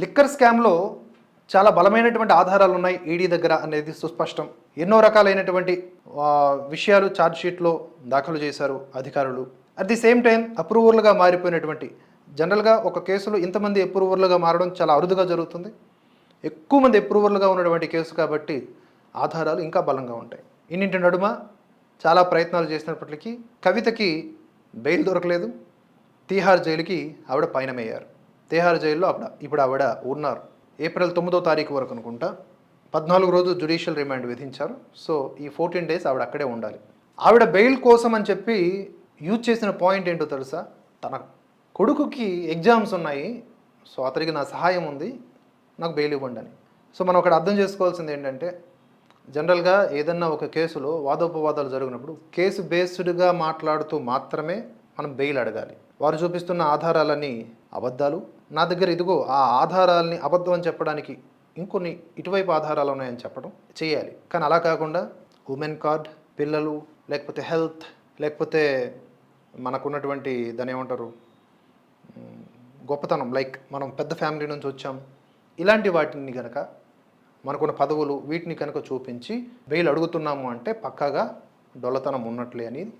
Liquor స్కామ్లో చాలా బలమైనటువంటి ఆధారాలు ఉన్నాయి ఈడీ దగ్గర అనేది సుస్పష్టం. ఎన్నో రకాలైనటువంటి విషయాలు ఛార్జ్షీట్లో దాఖలు చేశారు అధికారులు. అట్ ది సేమ్ టైం అప్రూవర్లుగా మారిపోయినటువంటి జనరల్గా ఒక కేసులో ఇంతమంది అప్రూవర్లుగా మారడం చాలా అరుదుగా జరుగుతుంది. ఎక్కువ మంది అప్రూవర్లుగా ఉన్నటువంటి కేసు కాబట్టి ఆధారాలు ఇంకా బలంగా ఉంటాయి. ఇన్నింటి నడుమ చాలా ప్రయత్నాలు చేసినప్పటికీ కవితకి బెయిల్ దొరకలేదు. తీహార్ జైలుకి ఆవిడ పయనమయ్యారు. తేహార్ జైల్లో అప్పుడు ఇప్పుడు ఆవిడ ఉన్నారు. ఏప్రిల్ తొమ్మిదో తారీఖు వరకు అనుకుంటా. పద్నాలుగు రోజులు జుడిషియల్ రిమాండ్ విధించారు. సో ఈ ఫోర్టీన్ డేస్ ఆవిడ అక్కడే ఉండాలి. ఆవిడ బెయిల్ కోసం అని చెప్పి యూజ్ చేసిన పాయింట్ ఏంటో తెలుసా? తన కొడుకుకి ఎగ్జామ్స్ ఉన్నాయి. సో అతనికి నా సహాయం ఉంది. నాకు బెయిల్ ఇవ్వండి అని. సో మనం ఒకటి అర్థం చేసుకోవాల్సింది ఏంటంటే జనరల్గా ఏదన్నా ఒక కేసులో వాదోపవాదాలు జరిగినప్పుడు కేసు బేస్డ్గా మాట్లాడుతూ మాత్రమే మనం బెయిల్ అడగాలి. వారు చూపిస్తున్న ఆధారాలన్నీ అబద్ధాలు. నా దగ్గర ఇదిగో ఆ ఆధారాలని అబద్ధం అని చెప్పడానికి ఇంకొన్ని ఇటువైపు ఆధారాలు ఉన్నాయని చెప్పడం చేయాలి. కానీ అలా కాకుండా ఉమెన్ కార్డ్ పిల్లలు లేకపోతే హెల్త్ లేకపోతే మనకున్నటువంటి దాని ఏమంటారు? గొప్పతనం లైక్ మనం పెద్ద ఫ్యామిలీ నుంచి వచ్చాం. ఇలాంటి వాటిని కనుక మనకున్న పదవులు వీటిని కనుక చూపించి వేలు అడుగుతున్నాము అంటే పక్కాగా డొల్లతనం ఉన్నట్లే అని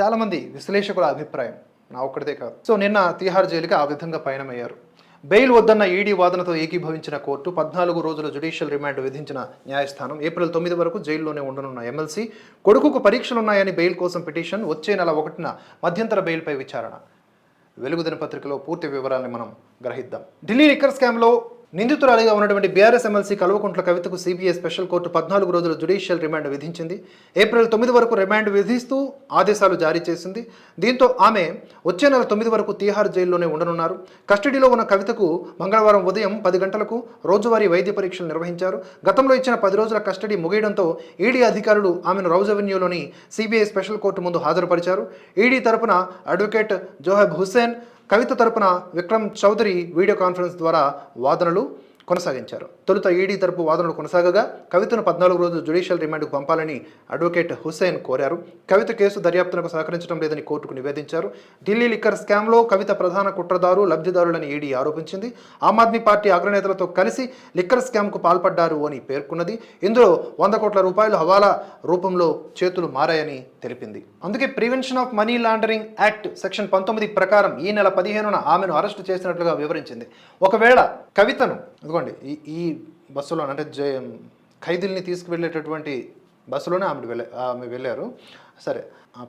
చాలామంది విశ్లేషకుల అభిప్రాయం. నా ఒక్కడిదే కాదు. సో నిన్న తీహార్ జైలుకి ఆ విధంగా పయనమయ్యారు. బెయిల్ వద్దన్న ఈడీ వాదనతో ఏకీభవించిన కోర్టు పద్నాలుగు రోజుల జుడిషియల్ రిమాండ్ విధించిన న్యాయస్థానం ఏప్రిల్ తొమ్మిది వరకు జైల్లోనే ఉండనున్న ఎమ్మెల్సీ కొడుకుకు పరీక్షలున్నాయని బెయిల్ కోసం పిటిషన్ వచ్చే నెల ఒకటిన మధ్యంతర బెయిల్పై విచారణ. వెలుగు దినపత్రికలో పూర్తి వివరాలను మనం గ్రహిద్దాం. ఢిల్లీ లిక్కర్ స్కామ్లో నిందితురాలిగా ఉన్నటువంటి బీఆర్ఎస్ ఎమ్మెల్సీ కల్వకుంట్ల కవితకు సిబిఐ స్పెషల్ కోర్టు పద్నాలుగు రోజుల జుడిషియల్ రిమాండ్ విధించింది. ఏప్రిల్ తొమ్మిది వరకు రిమాండ్ విధిస్తూ ఆదేశాలు జారీ చేసింది. దీంతో ఆమె వచ్చే నెల తొమ్మిది వరకు తీహార్ జైల్లోనే ఉండనున్నారు. కస్టడీలో ఉన్న కవితకు మంగళవారం ఉదయం పది గంటలకు రోజువారీ వైద్య పరీక్షలు నిర్వహించారు. గతంలో ఇచ్చిన పది రోజుల కస్టడీ ముగియడంతో ఈడీ అధికారులు ఆమెను రౌజ్ అవెన్యూలోని సిబిఐ స్పెషల్ కోర్టు ముందు హాజరుపరిచారు. ఈడీ తరపున అడ్వకేట్ జోహెబ్ హుస్సేన్ కవిత తరపున విక్రమ్ చౌదరి వీడియో కాన్ఫరెన్స్ ద్వారా వాదనలు కొనసాగించారు. తొలుత ఈడీ తరపు వాదనలు కొనసాగగా కవితను పద్నాలుగు రోజులు జ్యుడిషియల్ రిమాండ్కు పంపాలని అడ్వకేట్ హుస్సేన్ కోరారు. కవిత కేసు దర్యాప్తునకు సహకరించడం లేదని కోర్టుకు నివేదించారు. ఢిల్లీ లిక్కర్ స్కామ్లో కవిత ప్రధాన కుట్రదారు లబ్ధిదారులని ఈడీ ఆరోపించింది. ఆమ్ ఆద్మీ పార్టీ అగ్రనేతలతో కలిసి లిక్కర్ స్కామ్కు పాల్పడ్డారు అని పేర్కొన్నది. ఇందులో వంద కోట్ల రూపాయలు హవాలా రూపంలో చేతులు మారాయని తెలిపింది. అందుకే prevention of money laundering act section పంతొమ్మిది ప్రకారం ఈ నెల పదిహేనున ఆమెను అరెస్టు చేసినట్లుగా వివరించింది. ఒకవేళ కవితను ఇదిగోండి ఈ ఈ బస్సులో అంటే జై ఖైదీల్ని తీసుకువెళ్ళేటటువంటి బస్సులోనే ఆమె వెళ్ళ ఆమె వెళ్ళారు. సరే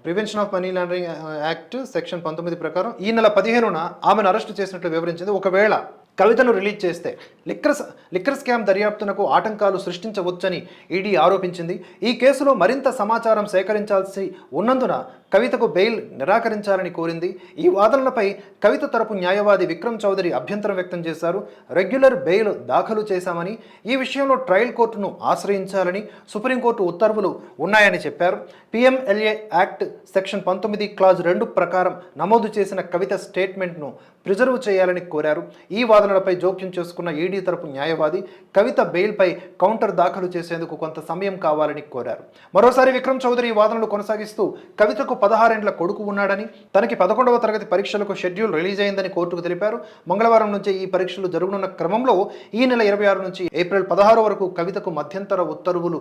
prevention of money laundering act section పంతొమ్మిది ప్రకారం ఈ నెల పదిహేనున ఆమెను అరెస్టు చేసినట్లు వివరించింది. ఒకవేళ కవితను రిలీజ్ చేస్తే లిక్కర్ లిక్కర్ స్కామ్ దర్యాప్తునకు ఆటంకాలు సృష్టించవచ్చని ఈడీ ఆరోపించింది. ఈ కేసులో మరింత సమాచారం సేకరించాల్సి ఉన్నందున కవితకు బెయిల్ నిరాకరించాలని కోరింది. ఈ వాదనలపై కవిత తరపు న్యాయవాది విక్రమ్ చౌదరి అభ్యంతరం వ్యక్తం చేశారు. రెగ్యులర్ బెయిల్ దాఖలు చేశామని ఈ విషయంలో ట్రయల్ కోర్టును ఆశ్రయించాలని సుప్రీంకోర్టు ఉత్తర్వులు ఉన్నాయని చెప్పారు. పిఎంఎల్ఏ యాక్ట్ సెక్షన్ పంతొమ్మిది క్లాజ్ రెండు ప్రకారం నమోదు చేసిన కవిత స్టేట్మెంట్ను ప్రిజర్వ్ చేయాలని కోరారు. ఈ వాదనలపై జోక్యం చేసుకున్న ఈడీ తరపు న్యాయవాది కవిత బెయిల్పై కౌంటర్ దాఖలు చేసేందుకు కొంత సమయం కావాలని కోరారు. మరోసారి విక్రమ్ చౌదరి ఈ వాదనలు కొనసాగిస్తూ కవితకు పదహారేండ్ల కొడుకు ఉన్నాడని తనకి పదకొండవ తరగతి పరీక్షలకు షెడ్యూల్ రిలీజ్ అయిందని కోర్టుకు తెలిపారు. మంగళవారం నుంచి ఈ పరీక్షలు జరుగునున్న క్రమంలో ఈ నెల ఇరవై ఆరు నుంచి ఏప్రిల్ పదహారు వరకు కవితకు మధ్యంతర ఉత్తర్వులు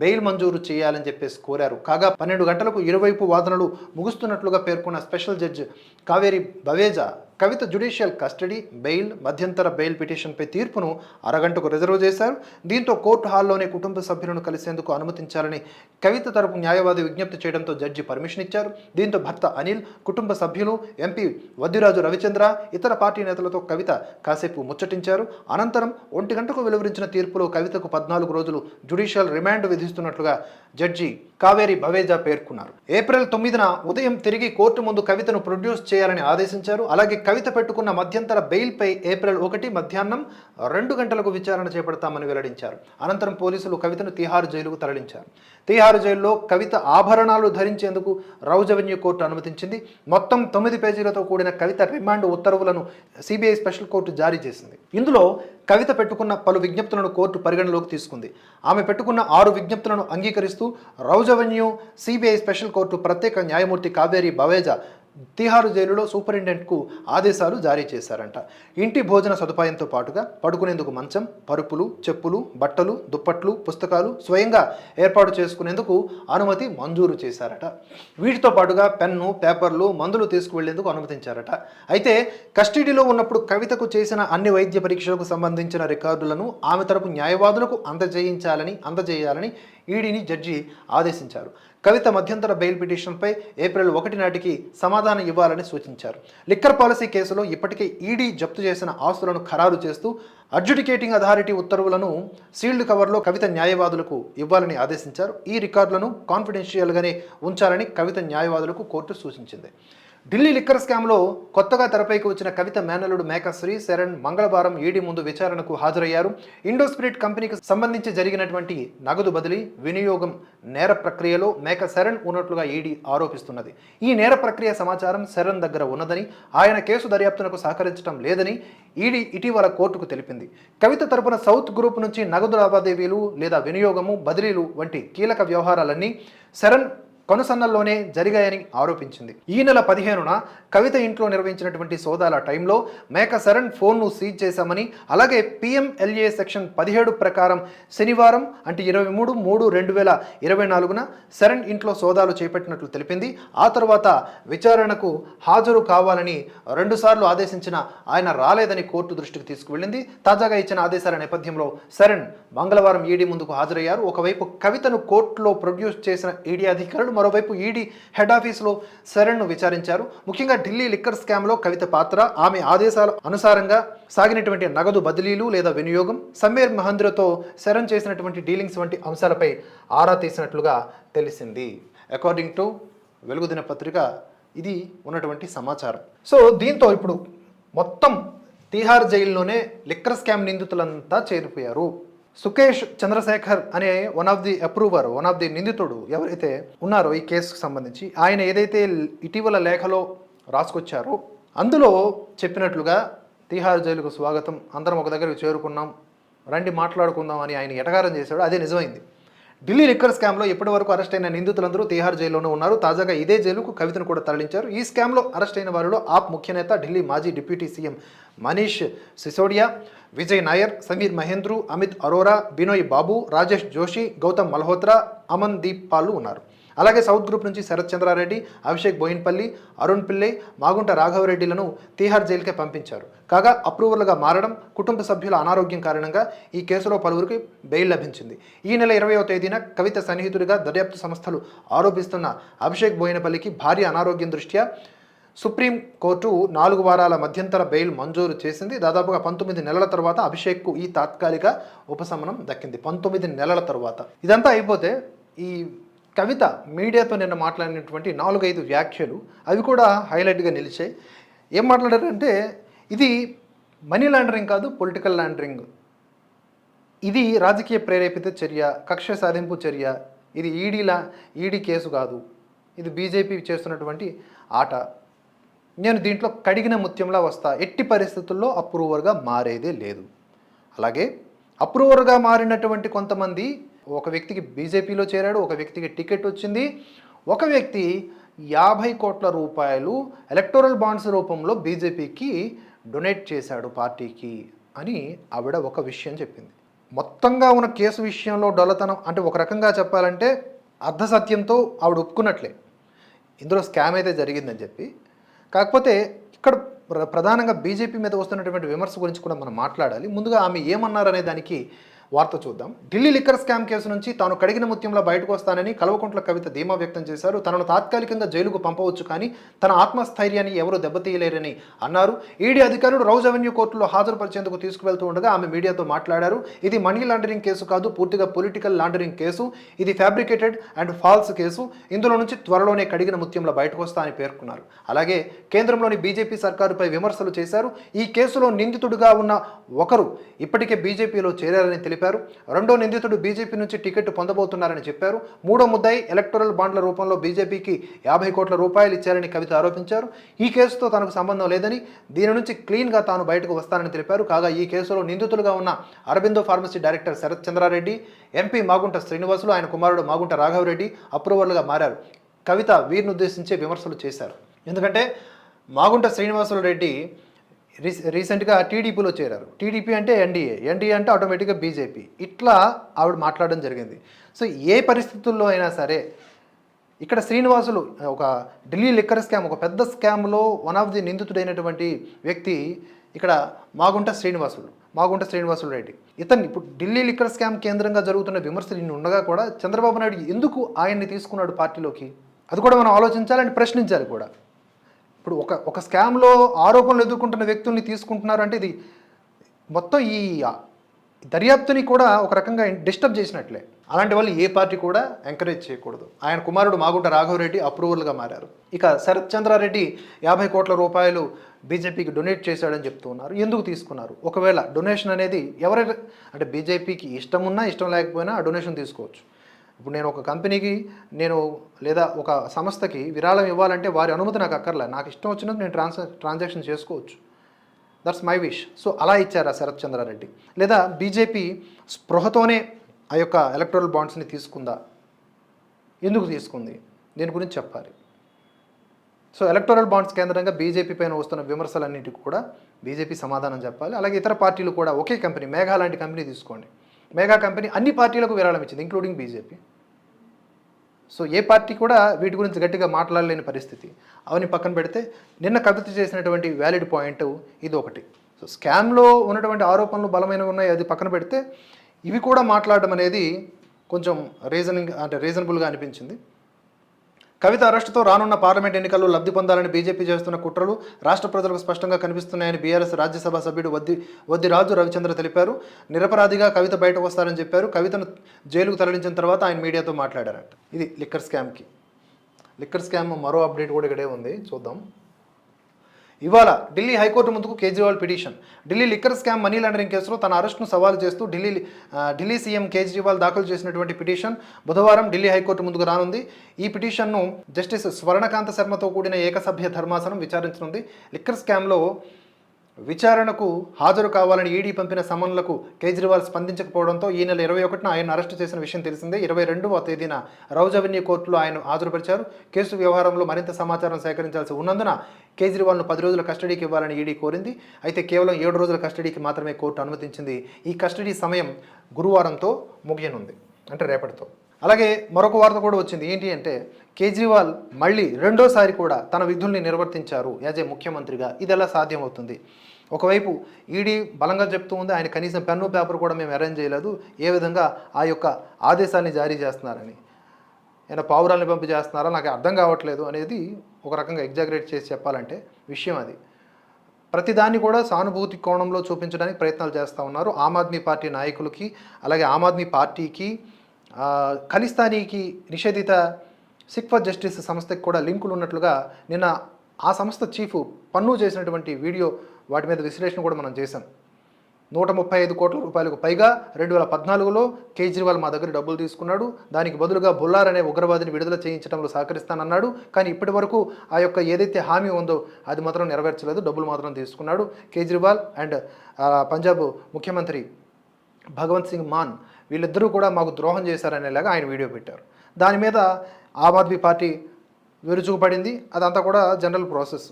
బెయిల్ మంజూరు చేయాలని చెప్పేసి కోరారు. కాగా పన్నెండు గంటలకు ఇరువైపు వాదనలు ముగుస్తున్నట్లుగా పేర్కొన్న special judge Kaveri Baweja Kavitha judicial custody bail మధ్యంతర బెయిల్ పిటిషన్పై తీర్పును అరగంటకు రిజర్వ్ చేశారు. దీంతో కోర్టు హాల్లోనే కుటుంబ సభ్యులను కలిసేందుకు అనుమతించాలని కవిత తరపు న్యాయవాది విజ్ఞప్తి చేయడంతో జడ్జి పర్మిషన్ ఇచ్చారు. దీంతో భర్త అనిల్ కుటుంబ సభ్యులు ఎంపీ వద్దిరాజు రవిచంద్ర ఇతర పార్టీ నేతలతో కవిత కాసేపు ముచ్చటించారు. అనంతరం ఒంటి గంటకు వెలువరించిన తీర్పులో కవితకు పద్నాలుగు రోజులు జ్యుడిషియల్ రిమాండ్ విధిస్తున్నట్లుగా జడ్జి కావేరి భవేజా పేర్కొన్నారు. ఏప్రిల్ తొమ్మిదిన ఉదయం తిరిగి కోర్టు ముందు కవితను ప్రొడ్యూస్ చేయాలని ఆదేశించారు. అలాగే కవిత పెట్టుకున్న మధ్యంతర బెయిల్పై ఏప్రిల్ ఒకటి మధ్యాహ్నం రెండు గంటలకు విచారణ చేపడతామని వెల్లడించారు. అనంతరం పోలీసులు కవితను తిహారు జైలుకు తరలించారు. తిహారు జైల్లో కవిత ఆభరణాలు ధరించేందుకు రౌజ్ అవెన్యూ కోర్టు అనుమతించింది. మొత్తం తొమ్మిది పేజీలతో కూడిన కవిత రిమాండ్ ఉత్తర్వులను సిబిఐ స్పెషల్ కోర్టు జారీ చేసింది. ఇందులో కవిత పెట్టుకున్న పలు విజ్ఞప్తులను కోర్టు పరిగణలోకి తీసుకుంది. ఆమె పెట్టుకున్న ఆరు విజ్ఞప్తులను అంగీకరిస్తూ Rouse Avenue CBI special court ప్రత్యేక న్యాయమూర్తి కావేరి బవేజా తిహారు జైలులో సూపరింటెండెంట్కు ఆదేశాలు జారీ చేశారంట. ఇంటి భోజన సదుపాయంతో పాటుగా పడుకునేందుకు మంచం పరుపులు చెప్పులు బట్టలు దుప్పట్లు పుస్తకాలు స్వయంగా ఏర్పాటు చేసుకునేందుకు అనుమతి మంజూరు చేశారట. వీటితో పాటుగా పెన్ను పేపర్లు మందులు తీసుకువెళ్ళేందుకు అనుమతించారట. అయితే కస్టడీలో ఉన్నప్పుడు కవితకు చేసిన అన్ని వైద్య పరీక్షలకు సంబంధించిన రికార్డులను ఆమె తరపు న్యాయవాదులకు అందజేయించాలని అందజేయాలని ఈడీని జడ్జి ఆదేశించారు. కవిత మధ్యంతర బెయిల్ పిటిషన్పై ఏప్రిల్ ఒకటి నాటికి సమాధానం ఇవ్వాలని సూచించారు. లిక్కర్ పాలసీ కేసులో ఇప్పటికే ఈడీ జప్తు చేసిన ఆస్తులను ఖరారు చేస్తూ అడ్జుడికేటింగ్ అథారిటీ ఉత్తర్వులను సీల్డ్ కవర్లో కవిత న్యాయవాదులకు ఇవ్వాలని ఆదేశించారు. ఈ రికార్డులను కాన్ఫిడెన్షియల్గానే ఉంచాలని కవిత న్యాయవాదులకు కోర్టు సూచించింది. ఢిల్లీ లిక్కర్ స్కామ్లో కొత్తగా తెరపైకి వచ్చిన కవిత మేనలుడు మేకశ్రీ శరణ్ మంగళవారం ఈడీ ముందు విచారణకు హాజరయ్యారు. ఇండో స్పిరిట్ కంపెనీకి సంబంధించి జరిగినటువంటి నగదు బదిలీ వినియోగం నేర ప్రక్రియలో మేక శరణ్ ఉన్నట్లుగా ఈడీ ఆరోపిస్తున్నది. ఈ నేర ప్రక్రియ సమాచారం శరణ్ దగ్గర ఉన్నదని ఆయన కేసు దర్యాప్తునకు సహకరించడం లేదని ఈడీ ఇటీవల కోర్టుకు తెలిపింది. కవిత తరపున సౌత్ గ్రూప్ నుంచి నగదు లావాదేవీలు లేదా వినియోగము బదిలీలు వంటి కీలక వ్యవహారాలన్నీ శరణ్ కనుసన్నల్లోనే జరిగాయని ఆరోపించింది. ఈ నెల పదిహేనున కవిత ఇంట్లో నిర్వహించినటువంటి సోదాల టైంలో మేక శరణ్ ఫోన్ను సీజ్ చేశామని అలాగే పిఎంఎల్ఏ సెక్షన్ పదిహేడు ప్రకారం శనివారం అంటే ఇరవై మూడు మూడు రెండు వేల ఇరవై నాలుగున శరణ్ ఇంట్లో సోదాలు చేపట్టినట్లు తెలిపింది. ఆ తర్వాత విచారణకు హాజరు కావాలని రెండుసార్లు ఆదేశించిన ఆయన రాలేదని కోర్టు దృష్టికి తీసుకువెళ్ళింది. తాజాగా ఇచ్చిన ఆదేశాల నేపథ్యంలో శరణ్ మంగళవారం ఈడీ ముందుకు హాజరయ్యారు. ఒకవైపు కవితను కోర్టులో ప్రొడ్యూస్ చేసిన ఈడీ అధికారులు మరోవైపు ఈడీ హెడ్ ఆఫీసులో శరణ్ను విచారించారు. ముఖ్యంగా ఢిల్లీ లిక్కర్ స్కామ్లో కవిత పాత్ర ఆమె ఆదేశాల అనుసారంగా సాగినటువంటి నగదు బదిలీలు లేదా వినియోగం సమీర్ మహంద్రతో శరణ్ చేసినటువంటి డీలింగ్స్ వంటి అంశాలపై ఆరా తీసినట్లుగా తెలిసింది. అకార్డింగ్ టు వెలుగుదిన పత్రిక ఇది ఉన్నటువంటి సమాచారం. సో దీంతో ఇప్పుడు మొత్తం తీహార్ జైల్లోనే లిక్కర్ స్కామ్ నిందితులంతా చేరిపోయారు. సుకేష్ చంద్రశేఖర్ అనే one of the approver one of the నిందితుడు ఎవరైతే ఉన్నారో ఈ కేసుకు సంబంధించి ఆయన ఏదైతే ఇటీవల లేఖలో రాసుకొచ్చారో అందులో చెప్పినట్లుగా తీహార్ జైలుకు స్వాగతం అందరం ఒక దగ్గరికి చేరుకున్నాం రండి మాట్లాడుకుందాం అని ఆయన ఎటగారం చేశాడు అదే నిజమైంది. ఢిల్లీ లిక్కర్ స్కామ్లో ఇప్పటి వరకు అరెస్ట్ అయిన నిందితులందరూ తీహార్ జైల్లోనే ఉన్నారు. తాజాగా ఇదే జైలుకు కవితను కూడా తరలించారు. ఈ స్కామ్లో అరెస్ట్ అయిన వారిలో ఆప్ ముఖ్య నేత ఢిల్లీ మాజీ డిప్యూటీ సీఎం మనీష్ సిసోడియా విజయ్ నాయర్ సమీర్ మహేంద్రు అమిత్ అరోరా బినోయ్ బాబు రాజేష్ జోషి గౌతమ్ మల్హోత్రా అమన్ దీప్ పాలు ఉన్నారు. అలాగే సౌత్ గ్రూప్ నుంచి శరత్ చంద్రారెడ్డి అభిషేక్ బోయిన్పల్లి అరుణ్ పిల్లై మాగుంట రాఘవరెడ్డిలను తీహార్ జైలుకే పంపించారు. కాగా అప్రూవర్లుగా మారడం కుటుంబ సభ్యుల అనారోగ్యం కారణంగా ఈ కేసులో పలువురికి బెయిల్ లభించింది. ఈ నెల ఇరవయో తేదీన కవిత సన్నిహితుడిగా దర్యాప్తు సంస్థలు ఆరోపిస్తున్న అభిషేక్ బోయినపల్లికి భారీ అనారోగ్యం దృష్ట్యా సుప్రీం కోర్టు నాలుగు వారాల మధ్యంతర బెయిల్ మంజూరు చేసింది. దాదాపుగా పంతొమ్మిది నెలల తర్వాత అభిషేక్కు ఈ తాత్కాలిక ఉపశమనం దక్కింది. పంతొమ్మిది నెలల తర్వాత. ఇదంతా అయిపోతే ఈ కవిత మీడియాతో నిన్న మాట్లాడినటువంటి నాలుగైదు వ్యాఖ్యలు అవి కూడా హైలైట్గా నిలిచాయి. ఏం మాట్లాడారంటే ఇది మనీ లాండరింగ్ కాదు పొలిటికల్ లాండరింగ్. ఇది రాజకీయ ప్రేరేపిత చర్య కక్ష సాధింపు చర్య. ఇది ఈడీలా ఈడీ కేసు కాదు. ఇది బీజేపీ చేస్తున్నటువంటి ఆట. నేను దీంట్లో కడిగిన ముత్యంలా వస్తా. ఎట్టి పరిస్థితుల్లో అప్రూవర్గా మారేదే లేదు. అలాగే అప్రూవర్గా మారినటువంటి కొంతమంది ఒక వ్యక్తికి బీజేపీలో చేరాడు ఒక వ్యక్తికి టికెట్ వచ్చింది. ఒక వ్యక్తి యాభై కోట్ల రూపాయలు ఎలక్టోరల్ బాండ్స్ రూపంలో బీజేపీకి డొనేట్ చేశాడు పార్టీకి అని ఆవిడ ఒక విషయం చెప్పింది. మొత్తంగా ఉన్న కేసు విషయంలో డొల్లతనం అంటే ఒక రకంగా చెప్పాలంటే అర్ధసత్యంతో ఆవిడ ఒప్పుకున్నట్లే. ఇందులో స్కామ్ అయితే జరిగిందని చెప్పి కాకపోతే ఇక్కడ ప్ర- ప్రధానంగా బీజేపీ మీద వస్తున్నటువంటి విమర్శ గురించి కూడా మనం మాట్లాడాలి. ముందుగా ఆమె ఏమన్నారనే దానికి వార్త చూద్దాం. ఢిల్లీ లిక్కర్ స్కామ్ కేసు నుంచి తాను కడిగిన ముత్యంలో బయటకు వస్తానని కల్వకుంట్ల కవిత ధీమా వ్యక్తం చేశారు. తనను తాత్కాలికంగా జైలుకు పంపవచ్చు కానీ తన ఆత్మస్థైర్యాన్ని ఎవరూ దెబ్బతీయలేరని అన్నారు. ఈడీ అధికారులు రౌజ్ అవెన్యూ కోర్టులో హాజరుపరిచేందుకు తీసుకువెళ్తూ ఉండగా ఆమె మీడియాతో మాట్లాడారు. ఇది మనీ లాండరింగ్ కేసు కాదు పూర్తిగా పొలిటికల్ లాండరింగ్ కేసు. ఇది ఫ్యాబ్రికేటెడ్ అండ్ ఫాల్స్ కేసు. ఇందులో నుంచి త్వరలోనే కడిగిన ముత్యంలో బయటకు వస్తా అని పేర్కొన్నారు. అలాగే కేంద్రంలోని బీజేపీ సర్కారుపై విమర్శలు చేశారు. ఈ కేసులో నిందితుడిగా ఉన్న ఒకరు ఇప్పటికే బీజేపీలో చేరారని తెలిపారు రెండో నిందితుడు బీజేపీ నుంచి టికెట్ పొందబోతున్నారని చెప్పారు. మూడో ముద్దాయి ఎలక్టోరల్ బాండ్ల రూపంలో బీజేపీకి యాభై కోట్ల రూపాయలు ఇచ్చారని కవిత ఆరోపించారు. ఈ కేసుతో తనకు సంబంధం లేదని దీని నుంచి క్లీన్గా తాను బయటకు వస్తానని తెలిపారు. కాగా ఈ కేసులో నిందితులుగా ఉన్న Aurobindo pharmacy director Sarath Chandra Reddy MP Magunta Srinivasulu ఆయన కుమారుడు మాగుంట రాఘవరెడ్డి అప్రూవర్లుగా మారారు. కవిత వీరిని ఉద్దేశించే విమర్శలు చేశారు. ఎందుకంటే మాగుంట శ్రీనివాసులు రెడ్డి రీస్ రీసెంట్గా టీడీపీలో చేరారు. టీడీపీ అంటే ఎన్డీఏ. ఎన్డీఏ అంటే ఆటోమేటిక్గా బీజేపీ. ఇట్లా ఆవిడ మాట్లాడడం జరిగింది. సో ఏ పరిస్థితుల్లో అయినా సరే ఇక్కడ శ్రీనివాసులు ఒక ఢిల్లీ లిక్కర్ స్కామ్ ఒక పెద్ద స్కామ్లో వన్ ఆఫ్ ది నిందితుడైనటువంటి వ్యక్తి ఇక్కడ మాగుంట శ్రీనివాసులు మాగుంట శ్రీనివాసులు రెడ్డి. ఇతన్ని ఇప్పుడు ఢిల్లీ లిక్కర్ స్కామ్ కేంద్రంగా జరుగుతున్న విమర్శలు ఇన్ని ఉండగా కూడా చంద్రబాబు నాయుడు ఎందుకు ఆయన్ని తీసుకున్నాడు పార్టీలోకి? అది కూడా మనం ఆలోచించాలని ప్రశ్నించాలి కూడా. ఇప్పుడు ఒక ఒక స్కామ్లో ఆరోపణలు ఎదుర్కొంటున్న వ్యక్తుల్ని తీసుకుంటున్నారు అంటే ఇది మొత్తం ఈ దర్యాప్తుని కూడా ఒక రకంగా డిస్టర్బ్ చేసినట్లే. అలాంటి వాళ్ళు ఏ పార్టీ కూడా ఎంకరేజ్ చేయకూడదు. ఆయన కుమారుడు మాగుంట రాఘవరెడ్డి అప్రూవల్గా మారారు. ఇక శరత్ చంద్రారెడ్డి యాభై కోట్ల రూపాయలు బీజేపీకి డొనేట్ చేశాడని చెప్తూ ఉన్నారు. ఎందుకు తీసుకున్నారు? ఒకవేళ డొనేషన్ అనేది ఎవరైనా అంటే బీజేపీకి ఇష్టం ఉన్నా ఇష్టం లేకపోయినా ఆ డొనేషన్ తీసుకోవచ్చు. ఇప్పుడు నేను ఒక కంపెనీకి నేను లేదా ఒక సంస్థకి విరాళం ఇవ్వాలంటే వారి అనుమతి నాకు అక్కర్లే. నాకు ఇష్టం వచ్చినట్టు నేను ట్రాన్స్ ట్రాన్సాక్షన్ చేసుకోవచ్చు. దట్స్ మై విష్ సో అలా ఇచ్చారా శరత్ చంద్రారెడ్డి. లేదా బీజేపీ స్పృహతోనే ఆ యొక్క ఎలక్ట్రల్ బాండ్స్ని తీసుకుందా? ఎందుకు తీసుకుంది? దీని గురించి చెప్పాలి. సో ఎలక్టోరల్ బాండ్స్ కేంద్రంగా బీజేపీ పైన వస్తున్న విమర్శలన్నిటికీ కూడా బీజేపీ సమాధానం చెప్పాలి. అలాగే ఇతర పార్టీలు కూడా ఒకే కంపెనీ మేఘా లాంటి కంపెనీ తీసుకోండి. మెగా కంపెనీ అన్ని పార్టీలకు విరాళం ఇచ్చింది ఇంక్లూడింగ్ బీజేపీ సో ఏ పార్టీ కూడా వీటి గురించి గట్టిగా మాట్లాడలేని పరిస్థితి. అవన్నీ పక్కన పెడితే నిన్న కవిత చేసినటువంటి వ్యాలిడ్ పాయింట్ ఇది ఒకటి సో స్కామ్లో ఉన్నటువంటి ఆరోపణలు బలమైనవి ఉన్నాయి అది పక్కన పెడితే ఇవి కూడా మాట్లాడడం అనేది కొంచెం రీజనింగ్ అంటే రీజనబుల్గా అనిపించింది. కవిత అరెస్టుతో రానున్న పార్లమెంట్ ఎన్నికల్లో లబ్ధి పొందాలని బీజేపీ చేస్తున్న కుట్రలు రాష్ట్ర ప్రజలకు స్పష్టంగా కనిపిస్తున్నాయని బీఆర్ఎస్ రాజ్యసభ సభ్యుడు వద్ది వద్దిరాజు రవిచంద్ర తెలిపారు. నిరపరాధిగా కవిత బయటకు వస్తారని చెప్పారు. కవితను జైలుకు తరలించిన తర్వాత ఆయన మీడియాతో మాట్లాడారట. ఇది లిక్కర్ స్కామ్కి. లిక్కర్ స్కామ్ మరో అప్డేట్ కూడా ఇక్కడే ఉంది. చూద్దాం. ఇవాళ ఢిల్లీ హైకోర్టు ముందుకు Kejriwal petition. Delhi liquor scam money laundering కేసులో తన అరెస్ట్ను సవాల్ చేస్తూ ఢిల్లీ ఢిల్లీ సీఎం కేజ్రీవాల్ దాఖలు చేసినటువంటి పిటిషన్ బుధవారం ఢిల్లీ హైకోర్టు ముందుకు రానుంది. ఈ పిటిషన్ను జస్టిస్ స్వర్ణకాంత శర్మతో కూడిన ఏకసభ్య ధర్మాసనం విచారించనుంది. లిక్కర్ స్కామ్లో విచారణకు హాజరు కావాలని ఈడీ పంపిన సమన్లకు కేజ్రీవాల్ స్పందించకపోవడంతో ఈ నెల ఇరవై ఒకటిన ఆయన అరెస్టు చేసిన విషయం తెలిసిందే. ఇరవై రెండవ తేదీన రౌజ్ అవెన్యూ కోర్టులో ఆయన హాజరుపరిచారు. కేసు వ్యవహారంలో మరింత సమాచారం సేకరించాల్సి ఉన్నందున కేజ్రీవాల్ను పది రోజుల కస్టడీకి ఇవ్వాలని ఈడీ కోరింది. అయితే కేవలం ఏడు రోజుల కస్టడీకి మాత్రమే కోర్టు అనుమతించింది. ఈ కస్టడీ సమయం గురువారంతో ముగియనుంది. అంటే రేపటితో. అలాగే మరొక వార్త కూడా వచ్చింది. ఏంటి అంటే కేజ్రీవాల్ మళ్ళీ రెండోసారి కూడా తన విధుల్ని నిర్వర్తించారు యాజ్ ఏ ముఖ్యమంత్రిగా. ఇది ఎలా సాధ్యమవుతుంది? ఒకవైపు ఈడీ బలంగా చెప్తూ ఉంది ఆయన కనీసం పెన్ను పేపర్ కూడా మేము అరేంజ్ చేయలేదు ఏ విధంగా ఆ యొక్క ఆదేశాన్ని జారీ చేస్తున్నారని. ఆయన పావురాల్ని పంపి చేస్తున్నారా నాకు అర్థం కావట్లేదు అనేది ఒక రకంగా ఎగ్జాగరేట్ చేసి చెప్పాలంటే విషయం అది. ప్రతిదాన్ని కూడా సానుభూతి కోణంలో చూపించడానికి ప్రయత్నాలు చేస్తూ ఉన్నారు. ఆమ్ ఆద్మీ పార్టీ నాయకులకి అలాగే ఆమ్ ఆద్మీ పార్టీకి ఖలిస్తానీకి నిషేధిత సిక్ఫర్ జస్టిస్ సంస్థకి కూడా లింకులు ఉన్నట్లుగా నిన్న ఆ సంస్థ చీఫ్ పన్ను చేసినటువంటి వీడియో వాటి మీద విశ్లేషణ కూడా మనం చేశాం. నూట ముప్పై ఐదు కోట్ల రూపాయలకు పైగా రెండు వేల పద్నాలుగులో కేజ్రీవాల్ మా దగ్గర డబ్బులు తీసుకున్నాడు. దానికి బదులుగా బుల్లార్ అనే ఉగ్రవాదిని విడుదల చేయించడంలో సహకరిస్తానన్నాడు. కానీ ఇప్పటి వరకు ఆ యొక్క ఏదైతే హామీ ఉందో అది మాత్రం నెరవేర్చలేదు. డబ్బులు మాత్రం తీసుకున్నాడు. కేజ్రీవాల్ అండ్ పంజాబ్ ముఖ్యమంత్రి భగవంత్ సింగ్ మాన్ వీళ్ళిద్దరూ కూడా మాకు ద్రోహం చేశారనేలాగా ఆయన వీడియో పెట్టారు. దాని మీద ఆమ్ ఆద్మీ పార్టీ విరుచుకుపడింది అదంతా కూడా జనరల్ ప్రాసెస్.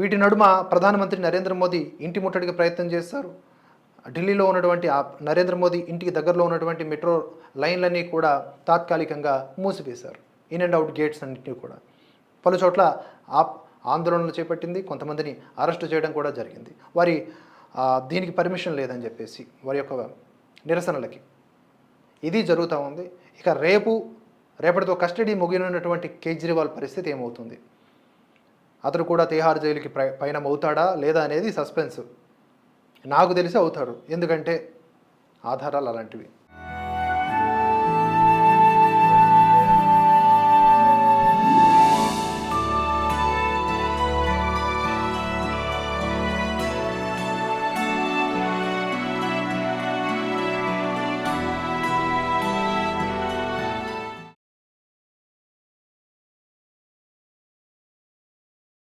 వీటి నడుమ ప్రధానమంత్రి నరేంద్ర మోదీ ఇంటి ముట్టడికి ప్రయత్నం చేస్తారు. ఢిల్లీలో ఉన్నటువంటి ఆ నరేంద్ర మోదీ ఇంటికి దగ్గరలో ఉన్నటువంటి మెట్రో లైన్లన్నీ కూడా తాత్కాలికంగా మూసివేశారు. ఇన్ అండ్ అవుట్ గేట్స్ అన్నింటినీ కూడా. పలు చోట్ల ఆ ఆందోళనలు చేపట్టింది. కొంతమందిని అరెస్టు చేయడం కూడా జరిగింది. వారి దీనికి పర్మిషన్ లేదని చెప్పేసి వారి యొక్క నిరసనలకి. ఇది జరుగుతూ ఉంది. ఇక రేపు రేపటితో కస్టడీ ముగినటువంటి కేజ్రీవాల్ పరిస్థితి ఏమవుతుంది? అతడు కూడా తిహార్ జైలుకి పయనం అవుతాడా లేదా అనేది సస్పెన్స్. నాకు తెలిసి అవుతాడు. ఎందుకంటే ఆధారాలు అలాంటివి.